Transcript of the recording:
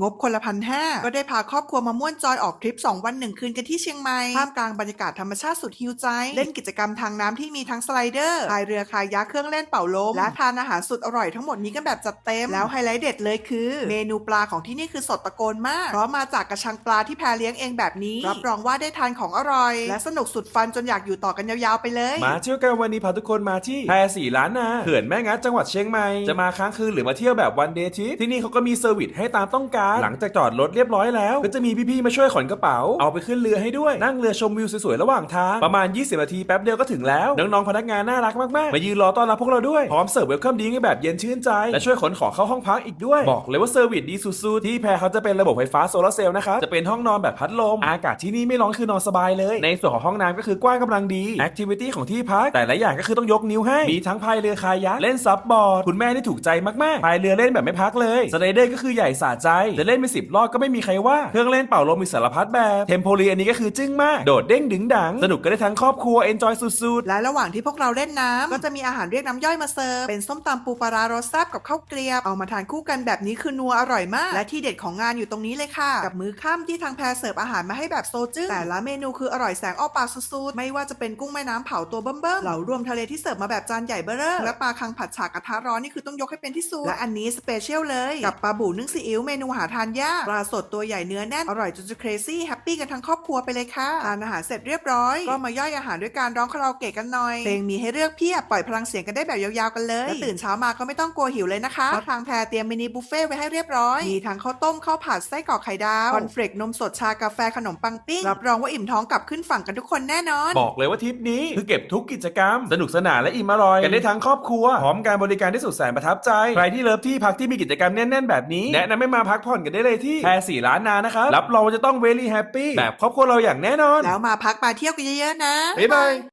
งบคนละพันห้าก็ได้พาครอบครัวมาม่วนจอยออกทริป 2 วัน 1 คืนกันที่เชียงใหม่ท่ามกลางบรรยากาศธรรมชาติสุดฮิวใจ เล่นกิจกรรมทางน้ำที่มีทั้งสไลเดอร์พายเรือคายักเครื่องเล่นเป่าลม และทานอาหารสุดอร่อยทั้งหมดนี้กันแบบจัดเต็ม แล้วไฮไลท์เด็ดเลยคือ เมนูปลาของที่นี่คือสดตะโกนมาก เพราะมาจากกระชังปลาที่แพรเลี้ยงเองแบบนี้ รับรองว่าได้ทานของอร่อย และสนุกสุดฟันจนอยากอยู่ต่อกันยาวๆไปเลย มาเที่ยวกันวันนี้พาทุกคนมาที่แพรสี่ล้านนาเขื่อนแม่งัดจังหวัดเชียงใหม่จะมาค้างคืนหรือมาเที่ยวแบบวันเดย์ทริปที่นี่เขาก็มีเซอร์วิสให้ตามต้องการหลังจากจอดรถเรียบร้อยแล้ว ก็จะมีพี่ๆมาช่วยขนกระเป๋า เอาไปขึ้นเรือให้ด้วย นั่งเรือชมวิวสวยๆระหว่างทาง ประมาณ 20 นาทีแป๊บเดียวก็ถึงแล้ว น้องๆพนักงานน่ารักมากๆ มายืนรอต้อนรับพวกเราด้วย พร้อมเสิร์ฟเวลคัมดิ้งให้แบบเย็นชื่นใจ และช่วยขนของเข้าห้องพักอีกด้วย บอกเลยว่าเซอร์วิสดีสุดๆ ที่แพรเขาจะเป็นระบบไฟฟ้าโซลาร์เซลล์นะครับจะเป็นห้องนอนแบบพัดลม อากาศที่นี่ไม่ร้อนคือนอนสบายเลย ในส่วนของห้องน้ำก็คือกว้างกำลังดีแอคทิวิตี้ของที่พักแต่ละอย่างก็คือต้องยกนิ้วให้มีทั้งพายเรือคายักเล่นซับบอร์ดคุณแม่ที่ถูกใจมากๆพายเรือเล่นแบบไม่พักเลยสไลเดอร์ก็คือใหญ่สะใจจะเล่นไปสิบรอบก็ไม่มีใครว่า เครื่องเล่นเป่าลมมีสารพัดแบบเทมโพลีอันนี้ก็คือจึ้งมาก โดดเด้งดึงดัง สนุกกันได้ทั้งครอบครัวเอนจอยสุด ๆ และระหว่างที่พวกเราเล่นน้ำก็จะมีอาหารเรียกน้ำย่อยมาเสิร์ฟเป็นส้มตำปูปลาร้ารสแซ่บกับข้าวเกรียบเอามาทานคู่กันแบบนี้คือนัวอร่อยมาก และที่เด็ดของงานอยู่ตรงนี้เลยค่ะ กับมื้อค่ำที่ทางแพรเสิร์ฟอาหารมาให้แบบโซจึ้งแต่ละเมนูคืออร่อยแสงออกปากสุดๆไม่ว่าจะเป็นกุ้งแม่น้ำเผาตัวเบิ่มๆเหล่ารวมทะเลที่เสิร์ฟมาแบบจานใหญ่เบ้อเร่อและปลาคังผัดฉากกระทะร้อนนี่คือต้องยกให้เป็นที่สุดและอันนี้สเปเชียลเลยกับปลาบูนึ่งซีอิ๊วเมนูหาทานยากปลาสดตัวใหญ่เนื้อแน่น อร่อยจนจะ crazy แฮปปี้กันทั้งครอบครัวไปเลยค่ะทานอาหารเสร็จเรียบร้อย ก็มาย่อยอาหารด้วยการร้องคาราโอเกะกันหน่อย เพลงมีให้เลือกเพียบปล่อยพลังเสียงกันได้แบบยาวๆกันเลยและตื่นเช้ามาก็ไม่ต้องกลัวหิวเลยนะคะเพราะทางแพรเตรียมมินิบุฟเฟ่ต์ไว้ให้เรียบร้อยมีทั้งข้าวต้มข้าวผัดไส้กรอกไข่ดาวคอนเฟลกนมสดชากาแฟขนมปังปิ้งรับรองว่าอิ่มท้องกลับขึ้นฝั่งกันทุกคนแน่นอน บอกเลยว่าทริปนี้คือเก็บทุกกิจกรรม สนุกสนานและอิ่มอร่อยกันได้ทั้งครอบครัวพร้อมการบริการที่สุดแสนประทับใจใครที่เลิฟที่พักที่มีกิจกรรมแน่นๆแบบนี้แนะนำให้มาพักผ่อนกันได้เลยที่แพรสี่ล้านนานะครับรับรองว่าจะต้องเวลี่แฮปปี้แบบครอบครัวเราอย่างแน่นอน แล้วมาพักมาเที่ยวกันเยอะๆนะ บ๊ายบาย